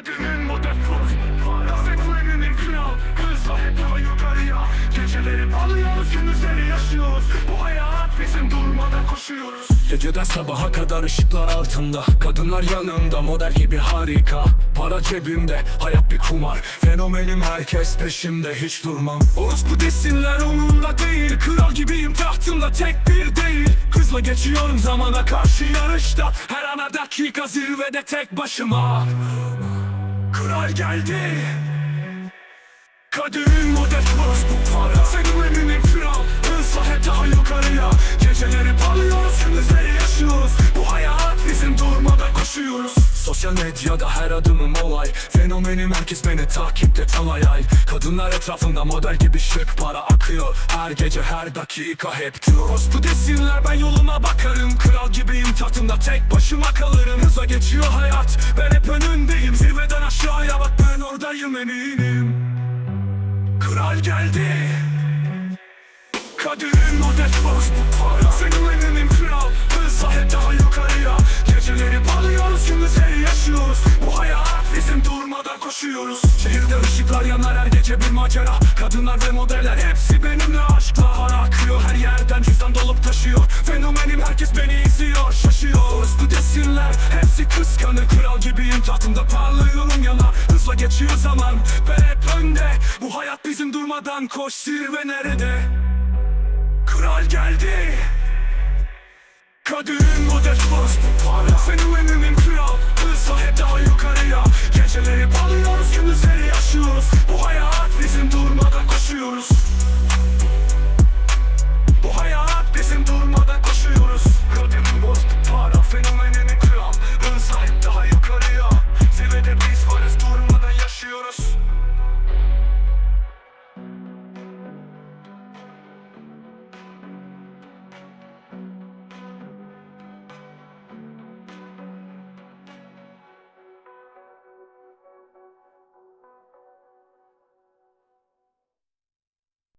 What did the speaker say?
Kaderin model kurs Para Fenomeninin kral Hızla hep daha yukarıya. Geceleri alıyoruz gündüzleri yaşıyoruz. Bu hayat bizim durmadan koşuyoruz. Geceden sabaha kadar ışıklar altında. Kadınlar yanımda model gibi harika. Para cebimde hayat bir kumar. Fenomenim herkes peşimde hiç durmam. Orospu desinler umurumda değil. Kral gibiyim tahtımda tek bir değil. Hızla geçiyorum zamana karşı yarışta. Her ana dakika zirvede tek başıma Kral geldi. Kaderin model Sosyal medyada her adımım olay. Fenomenim herkes beni takipte talay ay Kadınlar etrafında model gibi şık para akıyor. Her gece her dakika hep Orospu desinler ben yoluma bakarım. Kral gibiyim tahtımda tek başıma kalırım. Hızla geçiyor hayat ben hep önündeyim. Zirveden aşağıya bak ben oradayım eminim Kral geldi. Kaderin model post. Para Fenomenim koşuyoruz. Şehirde ışıklar yanar her gece bir macera. Kadınlar ve modeller hepsi benimle aşkla Para akıyor. Her yerden cüzdan dolup taşıyor. Fenomenim herkes beni izliyor şaşıyor. Orospu desinler hepsi kıskanır. Kral gibiyim tahtımda parlıyorum yana. Hızla geçiyor zaman ben hep önde. Bu hayat bizim durmadan koş zirve nerede? Kral geldi. Kaderin model post para Fenomenim kral. Hızla hep daha yukarıya